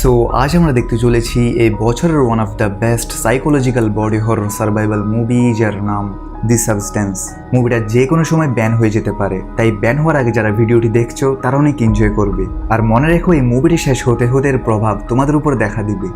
So আজ আমরা দেখতে চলেছি এই বছরের one of the best psychological body horror survival movie যার নাম দি সাবস্টেন্স মুভিটা যে কোনো সময় ব্যান হয়ে যেতে পারে। তাই ব্যান হওয়ার আগে যারা ভিডিওটি দেখছ, তারা অনেক এনজয় করবে। আর মনে রেখো, এই মুভিটি শেষ হতে হতে এর প্রভাব তোমাদের উপর দেখা দিবে।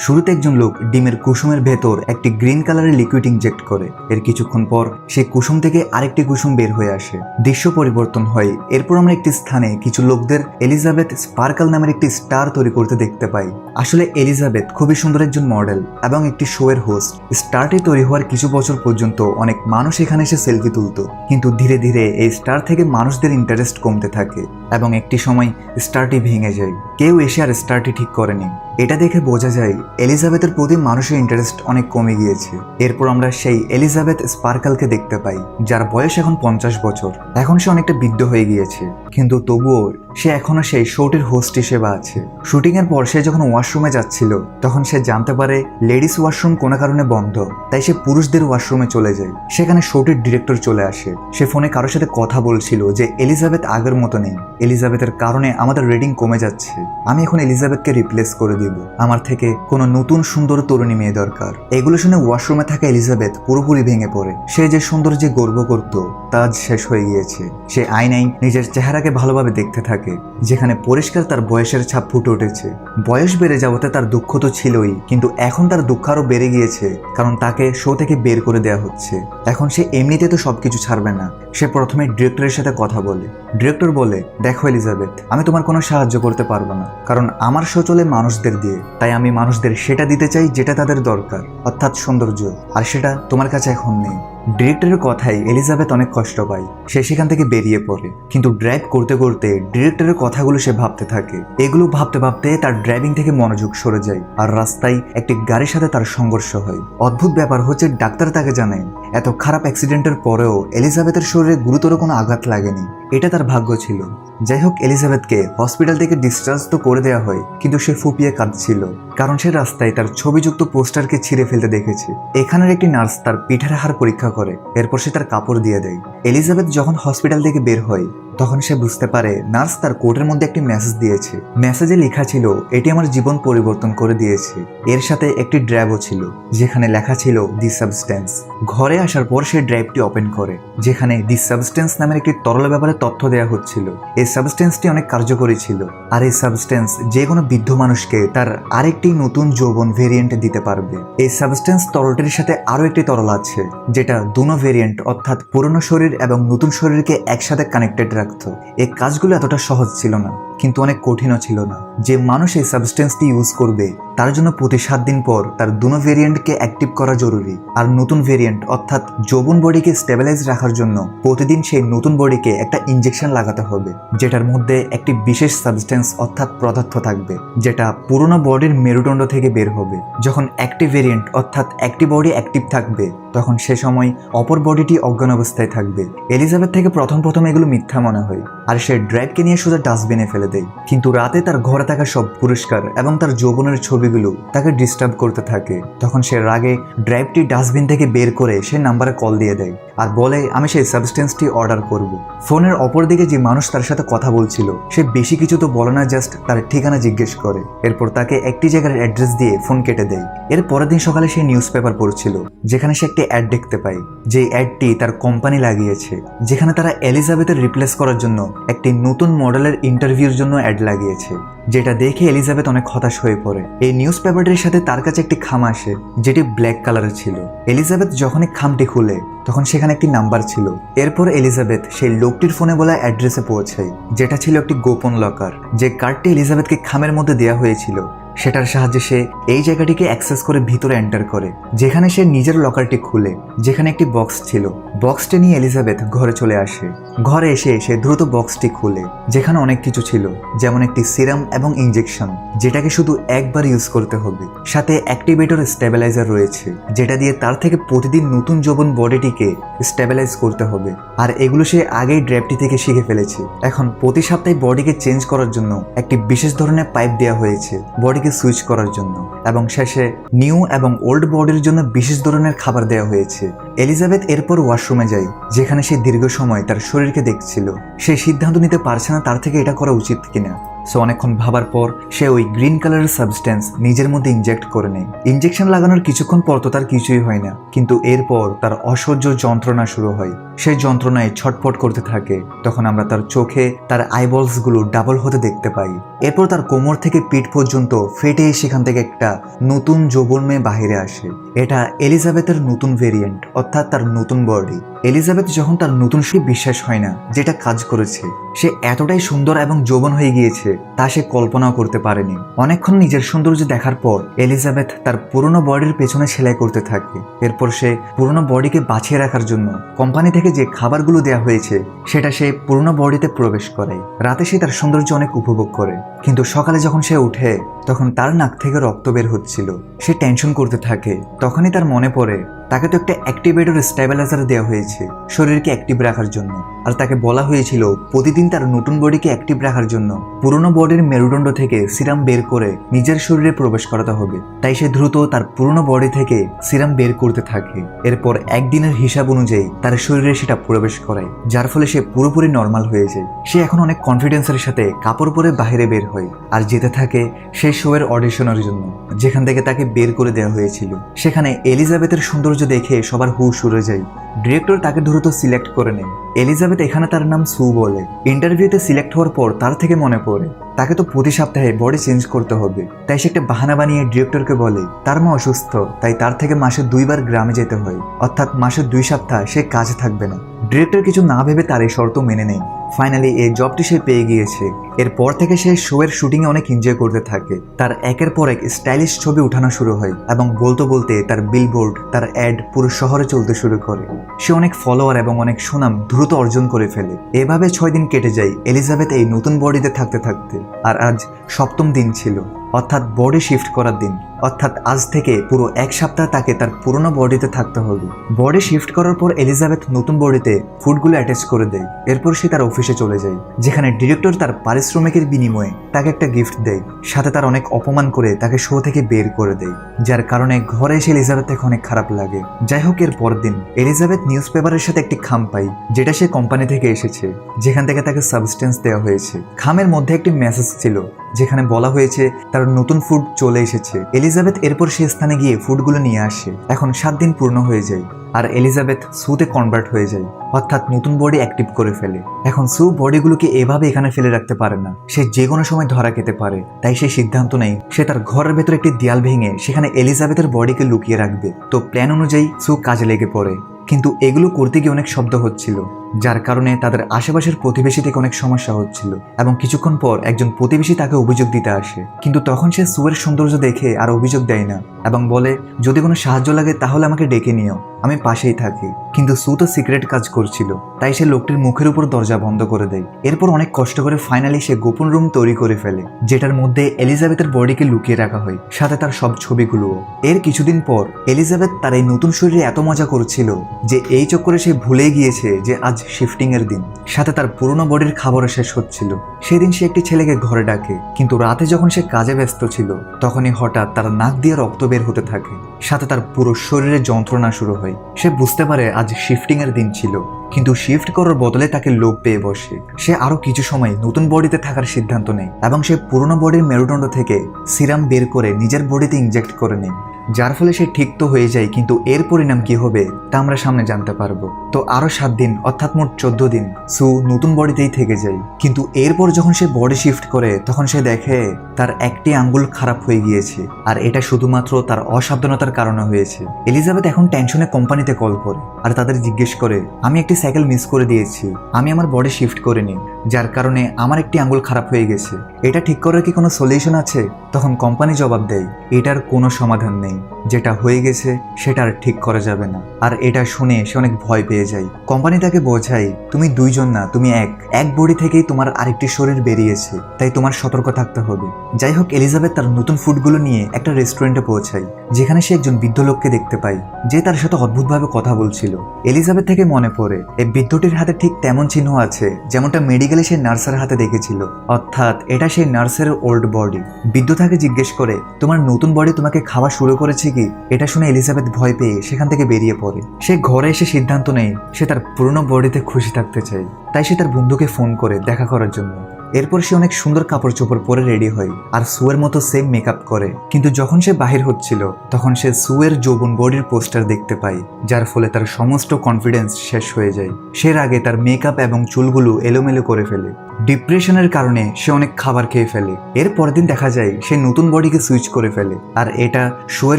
শুরুতে একজন লোক ডিমের কুসুমের ভেতর একটি গ্রিন কালারের লিকুইড ইনজেক্ট করে। এর কিছুক্ষণ পর সেই কুসুম থেকে আরেকটি কুসুম বের হয়ে আসে। দৃশ্য পরিবর্তন হয়। এরপর আমরা একটি স্থানে কিছু লোকদের এলিজাবেথ স্পার্কাল নামের একটি স্টার তৈরি করতে দেখতে পাই। আসলে এলিজাবেথ খুবই সুন্দর একজন মডেল এবং একটি শো এর হোস্ট স্টারটি তৈরি হওয়ার কিছু বছর পর্যন্ত অনেক মানুষ এখানে এসে সেলফি তুলতো। কিন্তু ধীরে ধীরে এই স্টার থেকে মানুষদের ইন্টারেস্ট কমতে থাকে এবং একটি সময় স্টারটি ভেঙে যায়। কেউ এসে আর স্টারটি ঠিক করেনি। এটা দেখে বোঝা যায় এলিজাবেথের প্রতি মানুষের ইন্টারেস্ট অনেক কমে গিয়েছে। এরপর আমরা সেই এলিজাবেথ স্পার্কালকে দেখতে পাই, যার বয়স এখন পঞ্চাশ বছর। এখন সে অনেকটা বৃদ্ধ হয়ে গিয়েছে, কিন্তু তবুও সে এখনও সেই শোটির হোস্ট হিসেবে আছে। শুটিং এর পর সে যখন ওয়াশরুমে যাচ্ছিল, তখন সে জানতে পারে লেডিস ওয়াশরুম কোনো কারণে বন্ধ, তাই সে পুরুষদের ওয়াশরুমে চলে যায়। সেখানে শোটির ডিরেক্টর চলে আসে। সে ফোনে কারোর সাথে কথা বলছিল যে এলিজাবেথ আগের মতো নেই। এলিজাবেথের কারণে আমাদের রেটিং কমে যাচ্ছে। আমি এখন এলিজাবেথকে রিপ্লেস করে দিব। আমার থেকে কোনো নতুন সুন্দর তরুণী মেয়ে দরকার। এগুলো শুনে ওয়াশরুমে থাকা এলিজাবেথ পুরোপুরি ভেঙে পড়ে। সে যে সুন্দর যে গর্ব করত, তা আজ শেষ হয়ে গিয়েছে। সে আয়নাই নিজের চেহারাকে ভালোভাবে দেখতে থাকে, যেখানে পরিষ্কার তার বয়সের ছাপ ফুটে উঠেছে। বয়স বেড়ে যাওয়াতে তার দুঃখ তো ছিলই, কিন্তু এখন তার দুঃখ আরও বেড়ে গিয়েছে, কারণ তাকে শো থেকে বের করে দেওয়া হচ্ছে। এখন সে এমনিতে তো সবকিছু ছাড়বে না। সে প্রথমে ডিরেক্টরের সাথে কথা বলে। ডিরেক্টর বলে, দেখো এলিজাবেথ, আমি তোমার কোনো সাহায্য করতে পারব না, কারণ আমার শো চলে মানুষদের দিয়ে। তাই আমি মানুষদের সেটা দিতে চাই যেটা তাদের দরকার, অর্থাৎ সৌন্দর্য। আর সেটা তোমার কাছে এখন নেই। ডিরেক্টরের কথাই এলিজাবেথ অনেক কষ্ট পায়। সে সেখান থেকে বেরিয়ে পড়ে। কিন্তু ড্রাইভ করতে করতে ডিরেক্টরের কথাগুলো সে ভাবতে থাকে। এগুলো ভাবতে ভাবতে তার ড্রাইভিং থেকে মনোযোগ সরে যায় আর রাস্তায় একটি গাড়ির সাথে তার সংঘর্ষ হয়। অদ্ভুত ব্যাপার হচ্ছে ডাক্তার তাকে জানায়, এত খারাপ অ্যাক্সিডেন্টের পরেও এলিজাবেথের শরীরে গুরুতর কোনো আঘাত লাগেনি। এটা তার ভাগ্য ছিল। যাই হোক এলিজাবেথকে হসপিটাল থেকে ডিসচার্জ তো করে দেওয়া হয়, কিন্তু সে ফুপিয়ে কাঁদছিল, কারণ সে রাস্তায় তার ছবিযুক্ত পোস্টারকে ছিঁড়ে ফেলতে দেখেছে। এখানের একটি নার্স তার পিঠের হার পরীক্ষা করে, এরপর সে তার কাপড় দিয়ে দেয়। এলিজাবেথ যখন হসপিটাল থেকে বের হয় তখন সে বুঝতে পারে নার্স তার কোটের মধ্যে একটি মেসেজ দিয়েছে। মেসেজে লেখা ছিল, এটি আমার জীবন পরিবর্তন করে দিয়েছে। এর সাথে একটি ড্রাইভও ছিল, যেখানে লেখা ছিল, দি সাবস্টেন্স। ঘরে আসার পর সে ড্রাইভটি ওপেন করে, যেখানে দি সাবস্টেন্স নামের একটি তরল ব্যাপারে তথ্য দেওয়া হচ্ছিল। এই সাবস্টেন্সটি অনেক কার্যকরী ছিল, আর এই সাবস্টেন্স যে কোনো বৃদ্ধ মানুষকে তার আরেকটি নতুন যৌবন ভেরিয়েন্ট দিতে পারবে। এই সাবস্টেন্স তরলটির সাথে আরও একটি তরল আছে, যেটা দুনো ভেরিয়েন্ট অর্থাৎ পুরনো শরীর এবং নতুন শরীরকে একসাথে কানেক্টেড রাখতো এই কাজগুলো এতটা সহজ ছিল না, কিন্তু অনেক কঠিনও ছিল না। যে মানুষ এই সাবস্টেন্সটি ইউজ করবে, তার জন্য প্রতি সাত দিন পর তার দুনো ভেরিয়েন্টকে অ্যাক্টিভ করা জরুরি। আর নতুন ভেরিয়েন্ট অর্থাৎ যৌবন বডিকে স্টেবিলাইজ রাখার জন্য প্রতিদিন সেই নতুন বডিকে একটা ইনজেকশন লাগাতে হবে, যেটার মধ্যে একটি বিশেষ সাবস্টেন্স অর্থাৎ পদার্থ থাকবে, যেটা পুরনো বডির মেরুদণ্ড থেকে বের হবে। যখন একটি ভেরিয়েন্ট অর্থাৎ একটি বডি অ্যাক্টিভ থাকবে, তখন সে সময় অপর বডিটি অজ্ঞান অবস্থায় থাকবে। এলিজাবেথ থেকে প্রথম প্রথম এগুলো মিথ্যা মনে হয়। আর সে ড্রাইভকে নিয়ে সোজা ডাস্টবিনে ফেলে দেয়। কিন্তু রাতে তার ঘরে থাকা সব পুরস্কার এবং তার যৌবনের ছবিগুলো তাকে ডিস্টার্ব করতে থাকে। তখন সে রাগে ড্রাইভটি ডাস্টবিন থেকে বের করে সে নাম্বারে কল দিয়ে দেয় আর বলে, আমি সেই সাবস্টেন্সটি অর্ডার করব। ফোনের অপর দিকে যে মানুষ তার সাথে কথা বলছিল, সে বেশি কিছু তো বলে না জাস্ট তার ঠিকানা জিজ্ঞেস করে। এরপর তাকে একটি জায়গার অ্যাড্রেস দিয়ে ফোন কেটে দেয়। এর পরের দিন সকালে সে নিউজ পেপার পড়ছিল, যেখানে সে একটি অ্যাড দেখতে পায়। যে অ্যাডটি তার কোম্পানি লাগিয়েছে, যেখানে তারা এলিজাবেথের রিপ্লেস করার জন্য একটি নতুন মডেলের ইন্টারভিউর জন্য অ্যাড লাগিয়েছে, যেটা দেখে এলিজাবেথ অনেক হতাশ হয়ে পড়ে। এই নিউজ পেপারটির সাথে তার কাছে একটি খাম আসে, যেটি ব্ল্যাক কালারের ছিল। এলিজাবেথ যখনই খামটি খুলে, তখন সেখানে একটি নাম্বার ছিল। এরপর এলিজাবেথ সেই লোকটির ফোনে বলা অ্যাড্রেসে পৌঁছায়, যেটা ছিল একটি গোপন লকার যে কার্ডটি এলিজাবেথকে খামের মধ্যে দেওয়া হয়েছিল সেটার সাহায্যে সে এই জায়গাটিকে অ্যাক্সেস করে ভিতরে এন্টার করে, যেখানে সে নিজের লকারটি খুলে, যেখানে একটি বক্স ছিল। বক্সটি নিয়ে এলিজাবেথ ঘরে চলে আসে। ঘরে এসে সে দ্রুত বক্সটি খুলে, যেখানে অনেক কিছু ছিল, যেমন একটি সিরাম এবং ইঞ্জেকশন যেটাকে শুধু একবার ইউজ করতে হবে। সাথে অ্যাক্টিভেটর স্টেবিলাইজার রয়েছে, যেটা দিয়ে তার থেকে প্রতিদিন নতুন যৌবন বডিটিকে স্টেবিলাইজ করতে হবে। আর এগুলো সে আগেই ড্র্যাপটি থেকে শিখে ফেলেছে। এখন প্রতি সপ্তাহে বডিকে চেঞ্জ করার জন্য একটি বিশেষ ধরনের পাইপ দেওয়া হয়েছে। বডিকে সুইচ করার জন্য। এবং শেষে নিউ এবং ওল্ড বডির জন্য বিশেষ ধরনের খাবার দেওয়া হয়েছে। এলিজাবেথ এরপর ওয়াশরুমে যায়, যেখানে সে দীর্ঘ সময় তার শরীরকে দেখছিল। সে সিদ্ধান্ত নিতে পারছে না তার থেকে এটা করা উচিত কিনা। সো অনেকক্ষণ ভাবার পর সে ওই গ্রিন কালারের সাবস্টেন্স নিজের মধ্যে ইনজেক্ট করে নেয়। ইনজেকশন লাগানোর কিছুক্ষণ পর তো তার কিছুই হয় না। কিন্তু এরপর তার অসহ্য যন্ত্রণা শুরু হয়। সেই যন্ত্রণায় ছটফট করতে থাকে। তখন আমরা তার চোখে তার আইবলসগুলো ডাবল হতে দেখতে পাই। এরপর তার কোমর থেকে পিঠ পর্যন্ত ফেটে সেখান থেকে একটা নতুন যৌবন মেয়ে বাহিরে আসে। এটা এলিজাবেথের নতুন ভেরিয়েন্ট অর্থাৎ তার নতুন বডি এলিজাবেথ যখন তার নতুন সে বিশ্বাস হয় না, যেটা কাজ করেছে, সে এতটাই সুন্দর এবং যৌবন হয়ে গিয়েছে, তা সে কল্পনাও করতে পারেনি। অনেকক্ষণ নিজের সৌন্দর্য দেখার পর, এলিজাবেথ তার পুরনো বডির পেছনে সেলাই করতে থাকে। এরপর সে পুরনো বডিকে বাঁচিয়ে রাখার জন্য কোম্পানি থেকে যে খাবারগুলো দেওয়া হয়েছে, সেটা সে পুরনো বডিতে প্রবেশ করে। রাতে সে তার সৌন্দর্য অনেক উপভোগ করে। কিন্তু সকালে যখন সে উঠে, তখন তার নাক থেকে রক্ত বের হচ্ছিল। সে টেনশন করতে থাকে। তখনই তার মনে পড়ে তাকে তো একটা অ্যাক্টিভেটর স্টেবিলাইজার দেওয়া হয়েছে, শরীরকে অ্যাক্টিভ রাখার জন্য। আর তাকে বলা হয়েছিল, প্রতিদিন তার নতুন বডিকে অ্যাক্টিভ রাখার জন্য। পুরনো বডির মেরুদণ্ড থেকে সিরাম বের করে নিজের শরীরে প্রবেশ করাতে হবে। তাই সে দ্রুত তার পুরনো বডি থেকে সিরাম বের করতে থাকে। এরপর একদিনের হিসাব অনুযায়ী তার শরীরে সেটা প্রবেশ করায়, যার ফলে সে পুরোপুরি নর্মাল হয়ে যায়। সে এখন অনেক কনফিডেন্সের সাথে কাপড় পরে বাইরে বের হয় আর যেতে থাকে সেই শোয়ের অডিশনের জন্য, যেখান থেকে তাকে বের করে দেওয়া হয়েছিল। সেখানে এলিজাবেথের সৌন্দর্য দেখে সবার হুশ উড়ে যায়। ডিরেক্টর তাকে দ্রুত সিলেক্ট করে নেয় এলিজাবেথ এখানে তার নাম সু বলে। ইন্টারভিউতে সিলেক্ট হওয়ার পর তার থেকে মনে পড়ে, তাকে তো প্রতি সপ্তাহে বডি চেঞ্জ করতে হবে। তাই সে একটা বাহানা বানিয়ে ডিরেক্টরকে বলে, তার মা অসুস্থ, তাই তার থেকে মাসে দুইবার গ্রামে যেতে হয়। অর্থাৎ মাসে দুই সপ্তাহ সে কাজে থাকবে না। ডিরেক্টর কিছু না ভেবে তার এই শর্ত মেনে নেয়। ফাইনালি এই জবটি সে পেয়ে গিয়েছে। এরপর থেকে সে শোয়ের শুটিংয়ে অনেক এনজয় করতে থাকে। তার একের পর এক স্টাইলিশ ছবি উঠানো শুরু হয় এবং বলতে বলতে তার বিলবোর্ড তার অ্যাড পুরো শহরে চলতে শুরু করে। সে অনেক ফলোয়ার এবং অনেক সুনাম দ্রুত অর্জন করে ফেলে। এভাবে ছয় দিন কেটে যায় এলিজাবেথ এই নতুন বডিতে থাকতে থাকতে। আর আজ সপ্তম দিন ছিল। অর্থাৎ বডি শিফট করার দিন। অর্থাৎ আজ থেকে পুরো এক সপ্তাহ তাকে তার পুরনো বডিতে থাকতে হবে। বডি শিফট করার পর এলিজাবেথ নতুন বডিতে ফুডগুলো অ্যাটাচ করে দেয়। এরপর সে তার অফিসে চলে যায়, যেখানে ডিরেক্টর তার পারিশ্রমিকের বিনিময়ে তাকে একটা গিফট দেয়। সাথে তার অনেক অপমান করে তাকে শো থেকে বের করে দেয়। যার কারণে ঘরে এসে এলিজাবেথ অনেক খারাপ লাগে। যাই হোক, এর দিন এলিজাবেথ নিউজ পেপারের সাথে একটি খাম পাই যেটা সে কোম্পানি থেকে এসেছে, যেখান থেকে তাকে সাবস্টেন্স দেওয়া হয়েছে। খামের মধ্যে একটি মেসেজ ছিল যেখানে বলা হয়েছে তার নতুন ফুড চলে এসেছে। এলিজাবেথ এরপর সে স্থানে গিয়ে ফুডগুলো নিয়ে আসে। এখন সাত দিন পূর্ণ হয়ে যায়, আর এলিজাবেথ সুতে কনভার্ট হয়ে যায়। অর্থাৎ নতুন বডি অ্যাক্টিভ করে ফেলে। এখন সু বডিগুলোকে এভাবে এখানে ফেলে রাখতে পারে না। সে যে কোনো সময় ধরা খেতে পারে। তাই সে সিদ্ধান্ত নেই সে তার ঘরের ভেতর একটি দেয়াল ভেঙে সেখানে এলিজাবেথের বডিকে লুকিয়ে রাখবে। তো প্ল্যান অনুযায়ী সু কাজে লেগে পড়ে। কিন্তু এগুলো করতে গিয়ে অনেক শব্দ হচ্ছিল, যার কারণে তাদের আশেপাশের প্রতিবেশী থেকে অনেক সমস্যা হচ্ছিল এবং কিছুক্ষণ পর একজন প্রতিবেশী তাকে অভিযোগ দিতে আসে। কিন্তু তখন সে সুয়ের সৌন্দর্য দেখে আর অভিযোগ দেয় না এবং বলে, যদি কোনো সাহায্য লাগে তাহলে আমাকে ডেকে নিও। আমি পাশেই থাকি, কিন্তু সু তো সিক্রেট কাজ করছিল, তাই সে লোকটির মুখের উপর দরজা বন্ধ করে দেয়। এরপর অনেক কষ্ট করে ফাইনালি সে গোপন রুম তৈরি করে ফেলে, যেটার মধ্যে এলিজাবেথের বডিকে লুকিয়ে রাখা হয়, সাথে তার সব ছবিগুলোও। এর কিছুদিন পর এলিজাবেথ তার এই নতুন শরীরে এত মজা করছিল, যে এই চক্করে সে ভুলে গিয়েছে যে আজ শিফটিং এর দিন। সাথে তার পুরনো বডির খাবারও শেষ হচ্ছিল। সেদিন সে একটি ছেলেকে ঘরে ডাকে, কিন্তু রাতে যখন সে কাজে ব্যস্ত ছিল, তখনই হঠাৎ তার নাক দিয়ে রক্ত বের হতে থাকে। সাথে তার পুরো শরীরে যন্ত্রণা শুরু হয়। সে বুঝতে পারে আজ শিফটিং এর দিন ছিল, কিন্তু শিফট করার বদলে তাকে লোভ পেয়ে বসে। সে আরও কিছু সময় নতুন বডিতে থাকার সিদ্ধান্ত নেয় এবং সে পুরনো বডির মেরুদণ্ড থেকে সিরাম বের করে নিজের বডিতে ইনজেক্ট করে নেয়। যার ফলে সে ঠিক তো হয়ে যায়, কিন্তু এর পরিণাম কি হবে, তা আমরা সামনে জানতে পারব। তো আরও সাত দিন, অর্থাৎ মোট চোদ্দ দিন, সু নতুন বডিতেই থেকে যায়। কিন্তু এরপর যখন সে বডি শিফট করে, তখন সে দেখে তার একটি আঙ্গুল খারাপ হয়ে গিয়েছে, আর এটা শুধুমাত্র তার অসাবধানতার কারণে হয়েছে। এলিজাবেথ এখন টেনশনে কোম্পানিতে কল করে, আর তাদের জিজ্ঞেস করে, আমি একটি সাইকেল মিস করে দিয়েছি, আমি আমার বডি শিফট করিনি, যার কারণে আমার একটি আঙ্গুল খারাপ হয়ে গেছে। এটা ঠিক করার কি কোনো সলিউশন আছে? তখন কোম্পানি জবাব দেয়, এটার কোনো সমাধান নেই। যেটা হয়ে গেছে সেটা আর ঠিক করা যাবে না। আর এটা শুনে সে অনেক ভয় পেয়ে যায়। কোম্পানি তাকে বোঝায়, তুমি দুইজন না, তুমি এক। এক বডি থেকেই তোমার আরেকটি শরীর বেরিয়েছে, তাই তোমার সতর্ক থাকতে হবে। যাই হোক, এলিজাবেথ তার নতুন ফুডগুলো নিয়ে একটা রেস্টুরেন্টে পৌঁছায়, যেখানে সে একজন বৃদ্ধ লোককে দেখতে পায়, যে তার সাথে অদ্ভুতভাবে কথা বলছিল। এলিজাবেথ থেকে মনে পড়ে এই বৃদ্ধটির হাতে ঠিক তেমন চিহ্ন আছে, যেমনটা মেডিকেলে সে নার্সের হাতে দেখেছিল। অর্থাৎ এটা সেই নার্সের ওল্ড বডি। বৃদ্ধ তাকে জিজ্ঞেস করে, তোমার নতুন বডি তোমাকে খাওয়া শুরু করেছে কি? এটা শুনে এলিজাবেথ ভয় পেয়ে সেখান থেকে বেরিয়ে পড়ে। সে ঘরে এসে সিদ্ধান্ত নেয়, সে তার পুরনো বডিতে খুশি থাকতে চায়। তাই সে তার বন্ধুকে ফোন করে দেখা করার জন্য। এরপর সে অনেক সুন্দর কাপড় চোপড় পরে রেডি হয় আর সুয়ের মতো সেম মেকআপ করে। কিন্তু যখন সে বাহির হচ্ছিল, তখন সে সুয়ের যৌবন বডির পোস্টার দেখতে পায়, যার ফলে তার সমস্ত কনফিডেন্স শেষ হয়ে যায়। সে আগে তার মেকআপ এবং চুলগুলো এলোমেলো করে ফেলে। ডিপ্রেশনের কারণে সে অনেক খাবার খেয়ে ফেলে। এর পরের দিন দেখা যায়, সে নতুন বডিকে সুইচ করে ফেলে, আর এটা শোয়ের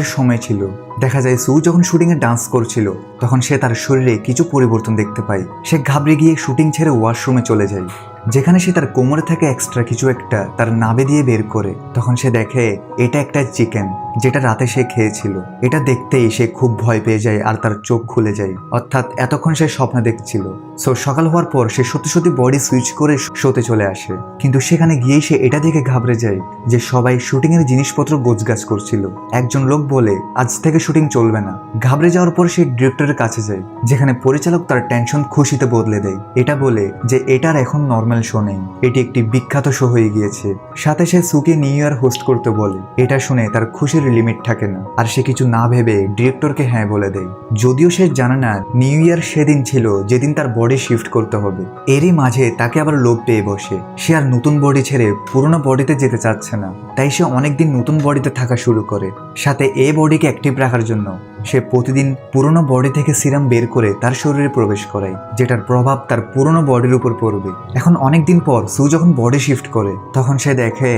সময় ছিল। দেখা যায়, সু যখন শুটিংয়ে ডান্স করছিল, তখন সে তার শরীরে কিছু পরিবর্তন দেখতে পায়। সে ঘাবড়ে গিয়ে শুটিং ছেড়ে ওয়াশরুমে চলে যায়। যেখানে সে তার কোমরে থাকে এক্সট্রা কিছু একটা তার নাবে দিয়ে বের করে, তখন সে দেখে এটা একটা চিকেন যেটা রাতে সে খেয়েছিল। এটা দেখতেই সে খুব ভয় পেয়ে যায় আর তার চোখ খুলে যায়। অর্থাৎ এতক্ষণ সে স্বপ্ন দেখছিল। সো সকাল হওয়ার পর সে সত্যি সত্যি বডি সুইচ করে শোতে চলে আসে। কিন্তু সেখানে গিয়েই সে এটা দেখে ঘাবড়ে যায় যে সবাই শুটিংয়ের জিনিসপত্র গোছগাছ করছিল। একজন লোক বলে, আজ থেকে শুটিং চলবে না। ঘাবড়ে যাওয়ার পর সে ডিরেক্টরের কাছে যায়, যেখানে পরিচালক তার টেনশন খুশিতে বদলে দেয়। এটা বলে যে এটার এখন নর্মাল শো নেই। এটি একটি বিখ্যাত শো হয়ে গিয়েছে। সাথে সে সুকে নিউ ইয়ার হোস্ট করতে বলে। এটা শুনে তার খুশির লিমিট থাকে না। আর সে কিছু না ভেবে ডিরেক্টরকে হ্যাঁ বলে দেয়। যদিও সে জানে না নিউ ইয়ার সেদিন ছিল, যেদিন তার বডি শিফট করতে হবে। এরই মাঝে তাকে আবার লোভ পেয়ে বসে। সে আর নতুন বডি ছেড়ে পুরোনো বডিতে যেতে চাচ্ছে না। তাই সে অনেকদিন নতুন বডিতে থাকা শুরু করে। সাথে এ বডিকে অ্যাক্টিভ রাখার জন্য সে প্রতিদিন পুরনো বডি থেকে সিরাম বের করে তার শরীরে প্রবেশ করায়, যেটার প্রভাব তার পুরনো বডির উপর পড়বে। এখন অনেক দিন পর সু যখন বডি শিফট করে, তখন সে দেখে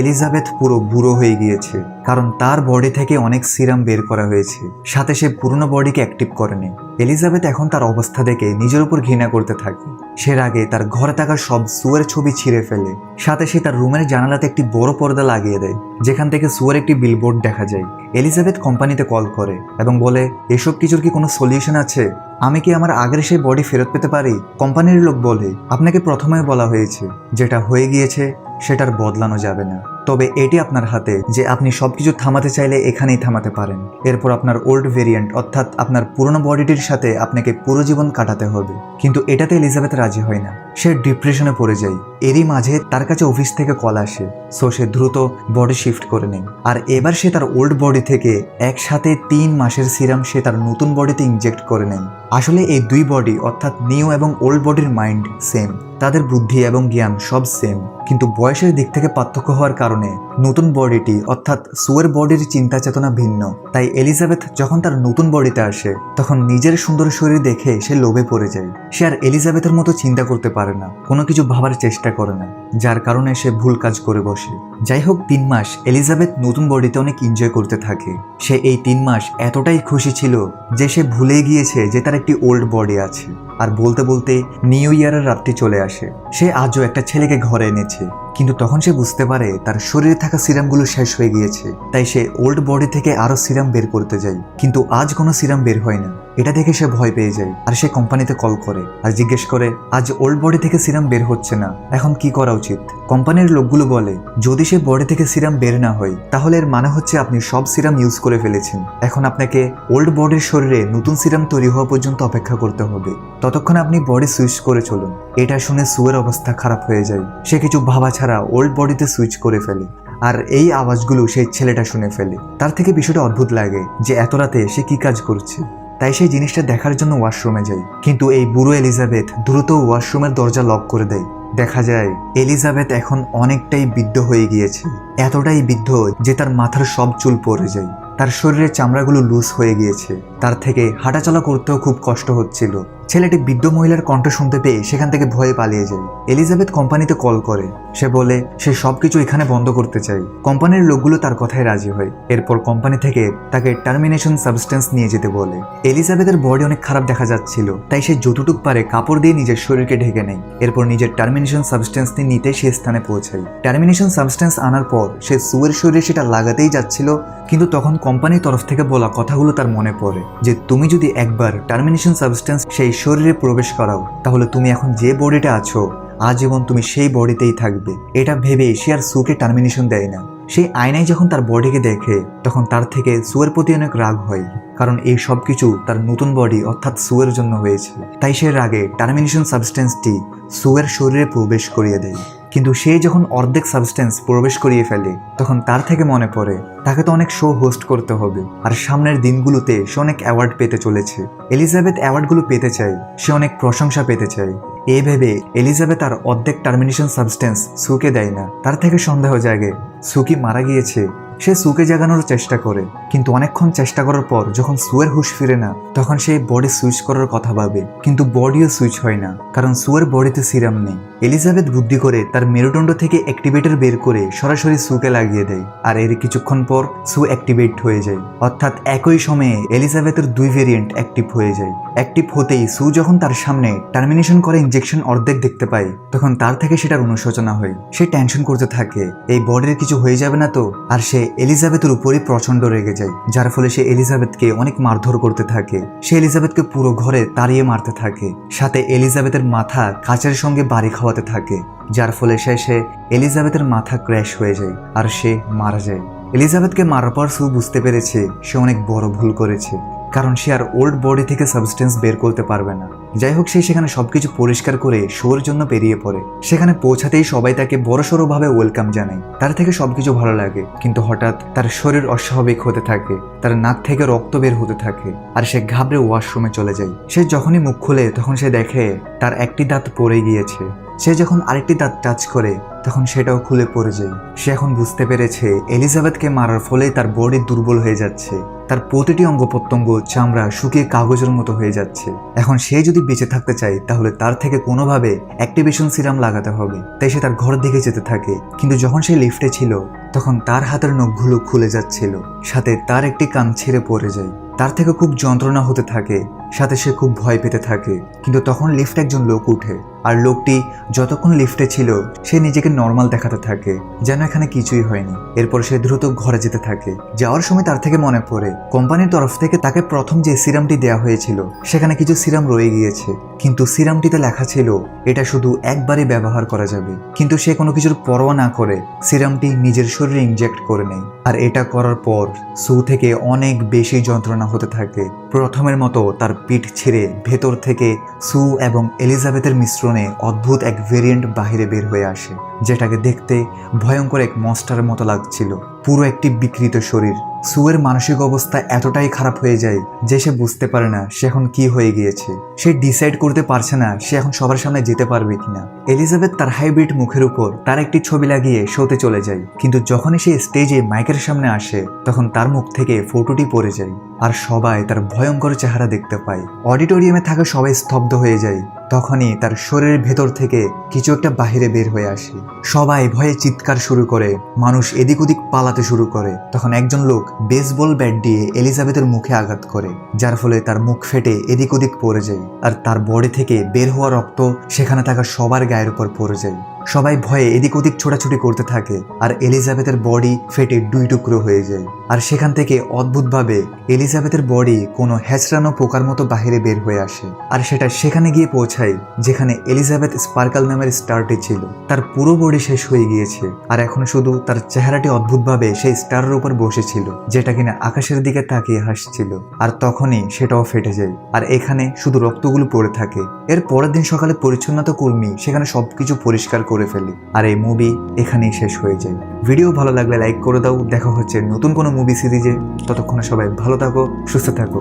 এলিজাবেথ পুরো বুড়ো হয়ে গিয়েছে, কারণ তার বডি থেকে অনেক সিরাম বের করা হয়েছে। সাথে সে পুরনো বডিকে অ্যাক্টিভ করেনি। এলিজাবেথ এখন তার অবস্থা দেখে নিজের উপর ঘৃণা করতে থাকে। সে আগে তার ঘরে থাকা সব সুয়ের ছবি ছিঁড়ে ফেলে। সাথে সে তার রুমের জানালাতে একটি বড় পর্দা লাগিয়ে দেয়, যেখান থেকে সুয়ের একটি বিলবোর্ড দেখা যায়। এলিজাবেথ কোম্পানিতে কল করে এবং বলে, এসব কিছুর কি কোনো সলিউশন আছে? আমি কি আমার আগের সেই বডি ফেরত পেতে পারি? কোম্পানির লোক বলে, আপনাকে প্রথমে বলা হয়েছে, যেটা হয়ে গিয়েছে সেটার বদলানো যাবে না। তবে এটি আপনার হাতে, যে আপনি সবকিছু থামাতে চাইলে এখানেই থামাতে পারেন। এরপর আপনার ওল্ড ভেরিয়েন্ট অর্থাৎ আপনার পুরনো বডিটির সাথে আপনাকে পুরো জীবন কাটাতে হবে। কিন্তু এটাতে এলিজাবেথ রাজি হয় না। সে ডিপ্রেশনে পড়ে যায়। এরই মাঝে তার কাছে অফিস থেকে কল আসে। সো সে দ্রুত বডি শিফট করে নেয়। আর এবার সে তার ওল্ড বডি থেকে একসাথে তিন মাসের সিরাম সে তার নতুন বডিতে ইনজেক্ট করে নেয়। আসলে এই দুই বডি অর্থাৎ নিউ এবং ওল্ড বডির মাইন্ড সেম তাদের বুদ্ধি এবং জ্ঞান সব সেম কিন্তু বয়সের দিক থেকে পার্থক্য হওয়ার কারণে নতুন বডিটি, অর্থাৎ সুয়ের বডির চিন্তা চেতনা ভিন্ন। তাই এলিজাবেথ যখন তার নতুন বডিতে আসে, তখন নিজের সুন্দর শরীর দেখে সে লোভে পড়ে যায়। সে আর এলিজাবেথের মতো চিন্তা করতে পারে না, কোনো কিছু ভাবার চেষ্টা করে না, যার কারণে সে ভুল কাজ করে বসে। যাই হোক, তিন মাস এলিজাবেথ নতুন বডিতে অনেক এনজয় করতে থাকে। সে এই তিন মাস এতটাই খুশি ছিল যে সে ভুলে গিয়েছে যে তার একটি ওল্ড বডি আছে। আর বলতে বলতে নিউ ইয়ারের রাত্রি চলে আসে। সে আজও একটা ছেলেকে ঘরে এনেছে, কিন্তু তখন সে বুঝতে পারে তার শরীরে থাকা সিরামগুলো শেষ হয়ে গিয়েছে। তাই সে ওল্ড বডি থেকে আরও সিরাম বের করতে যায়, কিন্তু আজ কোনো সিরাম বের হয় না। এটা দেখে সে ভয় পেয়ে যায়। আর সে কোম্পানিতে কল করে আর জিজ্ঞেস করে, আজ ওল্ড বডি থেকে সিরাম বের হচ্ছে না, এখন কি করা উচিত? কোম্পানির লোকগুলো বলে, যদি সে বডি থেকে সিরাম বের না হয়, তাহলে এর মানে হচ্ছে আপনি সব সিরাম ইউজ করে ফেলেছেন। এখন আপনাকে ওল্ড বডির শরীরে নতুন সিরাম তৈরি হওয়া পর্যন্ত অপেক্ষা করতে হবে। ততক্ষণ আপনি বডি সুইচ করে চলুন। এটা শুনে সুয়ের অবস্থা খারাপ হয়ে যায়। সে কিছু ভাবা ছাড়া ওল্ড বডিতে সুইচ করে ফেলে। আর এই আওয়াজগুলো সেই ছেলেটা শুনে ফেলে। তার থেকে বিষয়টা অদ্ভুত লাগে যে এত রাতে সে কি কাজ করছে। তাই সেই জিনিসটা দেখার জন্য ওয়াশরুমে যাই। কিন্তু এই বুড়ো এলিজাবেথ দ্রুত ওয়াশরুমের দরজা লক করে দেয়। দেখা যায়, এলিজাবেথ এখন অনেকটাই বৃদ্ধ হয়ে গিয়েছে। এতটাই বৃদ্ধ যে তার মাথার সব চুল পড়ে যায়। তার শরীরের চামড়াগুলো লুজ হয়ে গিয়েছে। তার থেকে হাঁটাচলা করতেও খুব কষ্ট হচ্ছিল। ছেলেটি বৃদ্ধ মহিলার কণ্ঠ শুনতে পেয়ে সেখান থেকে ভয়ে পালিয়ে যায়। এলিজাবেথ কোম্পানিতে কল করে। সে বলে, সে সবকিছু এখানে বন্ধ করতে চায় কোম্পানির লোকগুলো তার কথায় রাজি হয়। এরপর কোম্পানি থেকে তাকে টার্মিনেশন সাবস্টেন্স নিয়ে যেতে বলে। এলিজাবেথের বডি অনেক খারাপ দেখা যাচ্ছিল, তাই সে যতটুক পারে কাপড় দিয়ে নিজের শরীরকে ঢেকে নেয়। এরপর নিজের টার্মিনেশন সাবস্টেন্স নিতে সে স্থানে পৌঁছায়। টার্মিনেশন সাবস্টেন্স আনার পর সে সুয়ের শরীরে সেটা লাগাতেই যাচ্ছিল, কিন্তু তখন কোম্পানির তরফ থেকে বলা কথাগুলো তার মনে পড়ে যে, তুমি যদি একবার টার্মিনেশন সাবস্টেন্স সেই শরীরে প্রবেশ করাও। তাহলে তুমি এখন যে বডিটা আছো, আজীবন তুমি সেই বডিতেই থাকবে। এটা ভেবে সে আর সুকে টার্মিনেশন দেয় না। সেই আয়নায় যখন তার বডিকে দেখে, তখন তার থেকে সুয়ের প্রতি অনেক রাগ হয়। কারণ এই সব কিছু তার নতুন বডি, অর্থাৎ সুয়ের জন্য হয়েছে। তাই সে রাগে টার্মিনেশন সাবস্টেন্সটি সুয়ের শরীরে প্রবেশ করিয়ে দেয়। কিন্তু সে যখন অর্ধেক সাবস্টেন্স প্রবেশ করিয়ে ফেলে, তখন তার থেকে মনে পড়ে, তাকে তো অনেক শো হোস্ট করতে হবে। আর সামনের দিনগুলোতে সে অনেক অ্যাওয়ার্ড পেতে চলেছে। এলিজাবেথ অ্যাওয়ার্ডগুলো পেতে চায়, সে অনেক প্রশংসা পেতে চায়। এই ভেবে এলিজাবেথ আর অর্ধেক টার্মিনেশন সাবস্টেন্স সুকে দেয় না। তার থেকে সন্দেহ জাগে, সুকি মারা গিয়েছে। সে সুকে জাগানোর চেষ্টা করে, কিন্তু অনেকক্ষণ চেষ্টা করার পর যখন সুয়ের হুশ ফিরে না, তখন সে বডি সুইচ করার কথা ভাবে, কিন্তু বডিও সুইচ হয় না, কারণ সুয়ের বডিতে সিরাম নেই। এলিজাবেথ বুদ্ধি করে তার মেরুদণ্ড থেকে অ্যাক্টিভেটর বের করে সরাসরি সুকে লাগিয়ে দেয়, আর এর কিছুক্ষণ পর সু অ্যাক্টিভেট হয়ে যায়। অর্থাৎ একই সময়ে এলিজাবেথের দুই ভেরিয়েন্ট অ্যাক্টিভ হয়ে যায়। অ্যাক্টিভ হতেই সু যখন তার সামনে টার্মিনেশন করে ইনজেকশন অর্ধেক দেখতে পায়, তখন তার থেকে সেটার অনুশোচনা হয়। সে টেনশন করতে থাকে, এই বডির কিছু হয়ে যাবে না তো? আর সে এলিজাবেথের উপরই প্রচণ্ড রেগে যায়, যার ফলে সে এলিজাবেথকে অনেক মারধর করতে থাকে। সে এলিজাবেথকে পুরো ঘরে তাড়িয়ে মারতে থাকে। সাথে এলিজাবেথের মাথা কাচের সঙ্গে বাড়ি খাওয়াতে থাকে, যার ফলে শেষে এলিজাবেথের মাথা ক্র্যাশ হয়ে যায় আর সে মারা যায়। এলিজাবেথকে মারার পর সু বুঝতে পেরেছে, সে অনেক বড় ভুল করেছে। কারণ সে আর ওল্ড বডি থেকে সাবস্টেন্স বের করতে পারবে না। যাই হোক সে সেখানে সবকিছু পরিষ্কার করে শোর জন্য বেরিয়ে পড়ে। সেখানে পৌঁছাতেই সবাই তাকে বড়সড় ভাবে ওয়েলকাম জানায়। তার থেকে সবকিছু ভালো লাগে, কিন্তু হঠাৎ তার শরীর অস্বাভাবিক হতে থাকে, তার নাক থেকে রক্ত বের হতে থাকে, আর সে ঘাবড়ে ওয়াশরুমে চলে যায়। সে যখনই মুখ খুলে, তখন সে দেখে তার একটি দাঁত পড়ে গিয়েছে। সে যখন আরেকটি দাঁত টাচ করে, তখন সেটাও খুলে পড়ে যায়। সে এখন বুঝতে পেরেছে এলিজাবেথকে মারার ফলে তার বডি দুর্বল হয়ে যাচ্ছে। তার প্রতিটি অঙ্গ প্রত্যঙ্গ চামড়া শুকিয়ে কাগজের মতো হয়ে যাচ্ছে। এখন সে যদি বেঁচে থাকতে চায়, তাহলে তার থেকে কোনোভাবে অ্যাক্টিভেশন সিরাম লাগাতে হবে। তাই সে তার ঘরের দিকে যেতে থাকে। কিন্তু যখন সে লিফটে ছিল, তখন তার হাতের নখগুলো খুলে যাচ্ছিল। সাথে তার একটি কান ছিঁড়ে পড়ে যায়। তার থেকে খুব যন্ত্রণা হতে থাকে। সাথে সে খুব ভয় পেতে থাকে। কিন্তু তখন লিফটে একজন লোক উঠে। আর লোকটি যতক্ষণ লিফটে ছিল, সে নিজেকে নর্মাল দেখাতে থাকে। যেন এখানে কিছুই হয়নি। এরপর সে দ্রুত ঘরে যেতে থাকে। যাওয়ার সময় তার থেকে মনে পড়ে কোম্পানির তরফ থেকে তাকে প্রথম যে সিরামটি দেওয়া হয়েছিল, সেখানে কিছু সিরাম রয়ে গিয়েছে। কিন্তু সিরামটিতে লেখা ছিল, এটা শুধু একবারই ব্যবহার করা যাবে। কিন্তু সে কোনো কিছুর পরোয়া না করে সিরামটি নিজের শরীরে ইনজেক্ট করে নেয়। আর এটা করার পর সু থেকে অনেক বেশি যন্ত্রণা হতে থাকে। প্রথমের মতো তার পিঠ ছেড়ে ভেতর থেকে সু এবং এলিজাবেথের মিশ্রণে অদ্ভুত এক ভেরিয়েন্ট বাহিরে বের হয়ে আসে, যেটাকে দেখতে ভয়ঙ্কর এক মস্টারের মতো লাগছিল। পুরো একটি বিকৃত শরীর। সুয়ের মানসিক অবস্থা এতটাই খারাপ হয়ে যায় যে সে বুঝতে পারে না সে এখন কি হয়ে গিয়েছে। সে ডিসাইড করতে পারছে না সে এখন সবার সামনে যেতে পারবে কিনা। এলিজাবেথ তার হাইব্রিড মুখের উপর তার একটি ছবি লাগিয়ে শোতে চলে যায়। কিন্তু যখনই সে স্টেজে মাইকের সামনে আসে, তখন তার মুখ থেকে ফটোটি পড়ে যায়। আর সবাই তার ভয়ঙ্কর চেহারা দেখতে পায়। অডিটোরিয়ামে থাকা সবাই স্তব্ধ হয়ে যায়। তখনই তার শরীরের ভেতর থেকে কিছু একটা বাহিরে বের হয়ে আসে। সবাই ভয়ে চিৎকার শুরু করে, মানুষ এদিক ওদিক পালাতে শুরু করে। তখন একজন লোক বেসবল ব্যাট দিয়ে এলিজাবেথের মুখে আঘাত করে, যার ফলে তার মুখ ফেটে এদিক ওদিক পড়ে যায়। আর তার বডি থেকে বের হওয়া রক্ত সেখানে থাকা সবার গায়ের উপর পড়ে যায়। সবাই ভয়ে এদিক ওদিক ছোটাছুটি করতে থাকে আর এলিজাবেথের বডি ফেটে দুই টুকরো হয়ে যায়। আর সেখান থেকে অদ্ভুতভাবে এলিজাবেথের বডি কোনো হ্যাচড়ানো পোকার মতো বাহিরে বের হয়ে আসে। আর সেটা সেখানে গিয়ে পৌঁছায় যেখানে এলিজাবেথ স্পার্কাল নামের স্টারটি ছিল। তার পুরো বডি শেষ হয়ে গিয়েছে আর এখন শুধু তার চেহারাটি অদ্ভুতভাবে সেই স্টারের উপর বসেছিল, যেটা কিনা আকাশের দিকে তাকিয়ে হাসছিল। আর তখনই সেটাও ফেটে যায় আর এখানে শুধু রক্তগুলো পড়ে থাকে। এর পরের দিন সকালে পরিচ্ছন্নতা কর্মী সেখানে সবকিছু পরিষ্কার করে ফেলি। আর এই মুভি এখানেই শেষ হয়ে যায়। ভিডিও ভালো লাগলে লাইক করে দাও। দেখা হচ্ছে নতুন কোনো মুভি সিরিজে ততক্ষণে সবাই ভালো থাকো, সুস্থ থাকো।